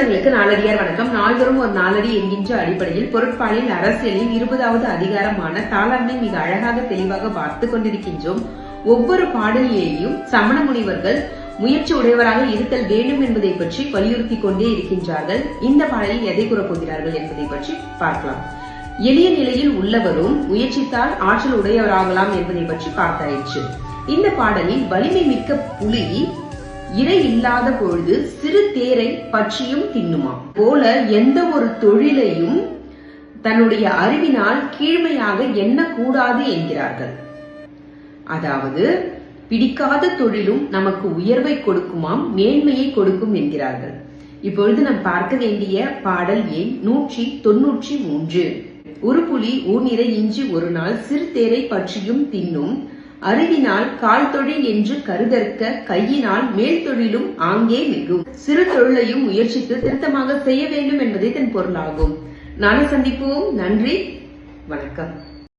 சொந்தங்களுக்கு நாளடியார் வணக்கம். நாள்தோறும் ஒரு நாளடி என்கின்ற அடிப்படையில் பொருட்பாலில் அரசியலில் இருபதாவது அதிகாரமான தாளாண்மை மிக அழகாக தெளிவாக பார்த்து கொண்டிருக்கின்றோம். ஒவ்வொரு பாடலிலேயும் சமண முனிவர்கள் முயற்சி உடையவராக இருத்தல் வேண்டும் என்பதை பற்றி வலியுறுத்தி கொண்டே இருக்கின்றார்கள். இந்த பாடலில் எதை கூறப்போகிறார்கள் என்பதை பற்றி பார்க்கலாம். எளிய நிலையில் உள்ளவரும் முயற்சித்தால் ஆற்றல் உடையவராகலாம் என்பதை பற்றி பார்த்தாயிற்று. இந்த பாடலில் வலிமை மிக்க புலி இறை இல்லாத பொழுது சிறு தேரை பற்றியும் தின்னுமாம். போல எந்த ஒரு தொழிலையும் தன்னுடைய அறிவினால் கீழ்மையாக எண்ணக்கூடாது என்கிறார்கள். அதாவது பிடிக்காத தொழிலும் நமக்கு உயர்வை கொடுக்குமாம் மேன்மையை கொடுக்கும் என்கிறார்கள். இப்பொழுது நாம் பார்க்க வேண்டிய பாடல் எண் நூற்றி தொன்னூற்றி மூன்று. ஒரு புலி ஊர் இறை இஞ்சி ஒரு நாள் சிறு தேரை பற்றியும் தின்னும். அறிவினால் கால் தொழில் என்று கருதற்க கையினால் மேல் தொழிலும் ஆங்கே மிகும். சிறு தொழிலையும் முயற்சித்து திருத்தமாக செய்ய வேண்டும் என்பதே தன் பொருளாகும். நாளை சந்திப்போம். நன்றி. வணக்கம்.